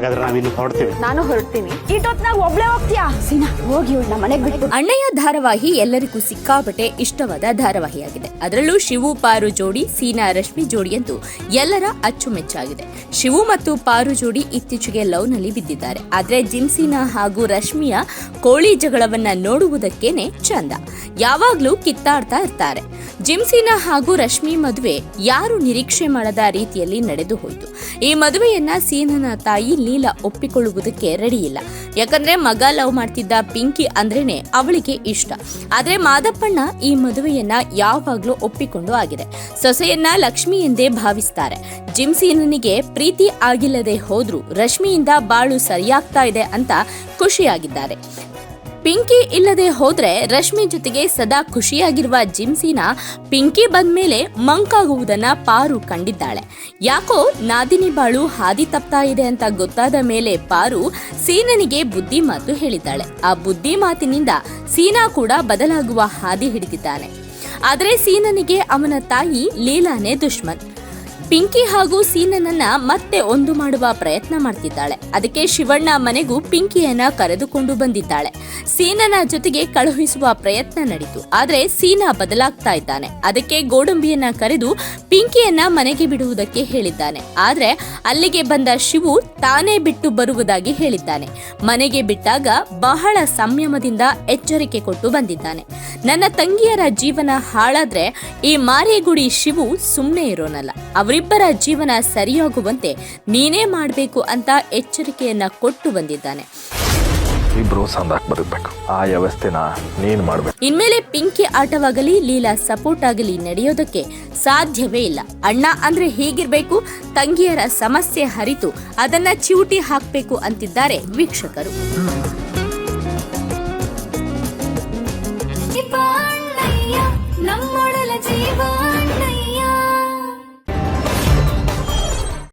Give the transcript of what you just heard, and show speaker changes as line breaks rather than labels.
ನಾವಿನ್ನು ಹೊರಡ್ತೀವಿ.
ನಾನು ಹೊರಡ್ತೀನಿ. ಇಟ್ಟೊತ್ನಾಗ ಒಬ್ಳೆ ಹೋಗ್ತೀಯಾ? ಸೀನಾ ಹೋಗಿ ಇವ್ಳನ್ನ ಮನೆಗೆ ಬಿಟ್ಟು.
ಅಣ್ಣಯ್ಯ ಧಾರಾವಾಹಿ ಎಲ್ಲರಿಗೂ ಸಿಕ್ಕಾಪಟ್ಟೆ ಇಷ್ಟವಾದ ಧಾರಾವಾಹಿಯಾಗಿದೆ. ಅದರಲ್ಲೂ ಶಿವು ಪಾರು ಜೋಡಿ ಸೀನಾ ರಶ್ಮಿ ಜೋಡಿಯಂತೂ ಎಲ್ಲರ ಅಚ್ಚುಮೆಚ್ಚಾಗಿದೆ. ಶಿವು ಮತ್ತು ಪಾರು ಜೋಡಿ ಇತ್ತೀಚೆಗೆ ಲವ್ನಲ್ಲಿ ಬಿದ್ದಿದ್ದಾರೆ. ಆದ್ರೆ ಜಿನ್ಸೀನಾ ಹಾಗೂ ರಶ್ಮಿಯ ಕೋಳಿ ಜಗಳವನ್ನ ನೋಡುವುದಕ್ಕೇನೆ ಚಂದ. ಯಾವಾಗ್ಲೂ ಕಿತ್ತಾಡ್ತಾ ಇರ್ತಾರೆ. ಜಿಮ್ಸೀನಾ ಹಾಗೂ ರಶ್ಮಿ ಮದುವೆ ಯಾರು ನಿರೀಕ್ಷೆ ಮಾಡದ ರೀತಿಯಲ್ಲಿ ನಡೆದು ಹೋಯಿತು. ಈ ಮದುವೆಯನ್ನ ಸೀನನ ತಾಯಿ ಲೀಲಾ ಒಪ್ಪಿಕೊಳ್ಳುವುದಕ್ಕೆ ರೆಡಿ ಇಲ್ಲ ಯಾಕಂದ್ರೆ ಮಗ ಲವ್ ಮಾಡ್ತಿದ್ದ ಪಿಂಕಿ ಅಂದ್ರೇನೆ ಅವಳಿಗೆ ಇಷ್ಟ. ಆದ್ರೆ ಮಾದಪ್ಪಣ್ಣ ಈ ಮದುವೆಯನ್ನ ಯಾವಾಗ್ಲೂ ಒಪ್ಪಿಕೊಂಡು ಆಗಿದೆ. ಸೊಸೆಯನ್ನ ಲಕ್ಷ್ಮಿ ಎಂದೇ ಭಾವಿಸ್ತಾರೆ. ಜಿಮ್ಸಿನನಿಗೆ ಪ್ರೀತಿ ಆಗಿಲ್ಲದೆ ಹೋದ್ರೂ ರಶ್ಮಿಯಿಂದ ಬಾಳು ಸರಿಯಾಗ್ತಾ ಇದೆ ಅಂತ ಖುಷಿಯಾಗಿದ್ದಾರೆ. ಪಿಂಕಿ ಇಲ್ಲದೆ ಹೋದ್ರೆ ರಶ್ಮಿ ಜೊತೆಗೆ ಸದಾ ಖುಷಿಯಾಗಿರುವ ಜಿಮ್ಸಿನ ಪಿಂಕಿ ಬಂದ್ಮೇಲೆ ಮಂಕಾಗುವುದನ್ನ ಪಾರು ಕಂಡಿದ್ದಾಳೆ. ಯಾಕೋ ನಾದಿನಿ ಬಾಳು ಹಾದಿ ತಪ್ತಾ ಇದೆ ಅಂತ ಗೊತ್ತಾದ ಮೇಲೆ ಪಾರು ಸೀನನಿಗೆ ಬುದ್ಧಿ ಮಾತು ಹೇಳಿದ್ದಾಳೆ. ಆ ಬುದ್ಧಿ ಮಾತಿನಿಂದ ಸೀನಾ ಕೂಡ ಬದಲಾಗುವ ಹಾದಿ ಹಿಡಿದಿದ್ದಾನೆ. ಆದರೆ ಸೀನನಿಗೆ ಅವನ ತಾಯಿ ಲೀಲಾನೇ ದುಶ್ಮನ್. ಪಿಂಕಿ ಹಾಗೂ ಸೀನನನ್ನ ಮತ್ತೆ ಒಂದು ಮಾಡುವ ಪ್ರಯತ್ನ ಮಾಡ್ತಿದ್ದಾಳೆ. ಅದಕ್ಕೆ ಶಿವಣ್ಣ ಮನೆಗೂ ಪಿಂಕಿಯನ್ನ ಕರೆದುಕೊಂಡು ಬಂದಿದ್ದಾಳೆ. ಸೀನನ ಜೊತೆಗೆ ಕಳುಹಿಸುವ ಪ್ರಯತ್ನ ನಡೀತು. ಆದ್ರೆ ಸೀನಾ ಬದಲಾಗ್ತಾ ಇದ್ದಾನೆ. ಅದಕ್ಕೆ ಗೋಡಂಬಿಯನ್ನ ಕರೆದು ಪಿಂಕಿಯನ್ನ ಮನೆಗೆ ಬಿಡುವುದಕ್ಕೆ ಹೇಳಿದ್ದಾನೆ. ಆದ್ರೆ ಅಲ್ಲಿಗೆ ಬಂದ ಶಿವು ತಾನೇ ಬಿಟ್ಟು ಬರುವುದಾಗಿ ಹೇಳಿದ್ದಾನೆ. ಮನೆಗೆ ಬಿಟ್ಟಾಗ ಬಹಳ ಸಂಯಮದಿಂದ ಎಚ್ಚರಿಕೆ ಕೊಟ್ಟು ಬಂದಿದ್ದಾನೆ. ನನ್ನ ತಂಗಿಯರ ಜೀವನ ಹಾಳಾದ್ರೆ ಈ ಮಾರೇಗುಡಿ ಶಿವು ಸುಮ್ಮನೆ ಇರೋನಲ್ಲ. ಅವರಿಬ್ಬರ ಜೀವನ ಸರಿಯಾಗುವಂತೆ ನೀನೇ ಮಾಡಬೇಕು ಅಂತ ಎಚ್ಚರಿಕೆಯನ್ನ ಕೊಟ್ಟು ಬಂದಿದ್ದಾನೆ.
ಇಬ್ರು ಸಂದಾಕ್ ಬರಬೇಕು ಆ ವ್ಯವಸ್ಥೆನ ನೀನ್ ಮಾಡ್ಬೇಕು.
ಇನ್ಮೇಲೆ ಪಿಂಕಿ ಆಟವಾಗಲಿ ಲೀಲಾ ಸಪೋರ್ಟ್ ಆಗಲಿ ನಡೆಯೋದಕ್ಕೆ ಸಾಧ್ಯವೇ ಇಲ್ಲ. ಅಣ್ಣ ಅಂದ್ರೆ ಹೇಗಿರ್ಬೇಕು ತಂಗಿಯರ ಸಮಸ್ಯೆ ಹರಿತು ಅದನ್ನ ಚಿವುಟಿ ಹಾಕ್ಬೇಕು ಅಂತಿದ್ದಾರೆ ವೀಕ್ಷಕರು.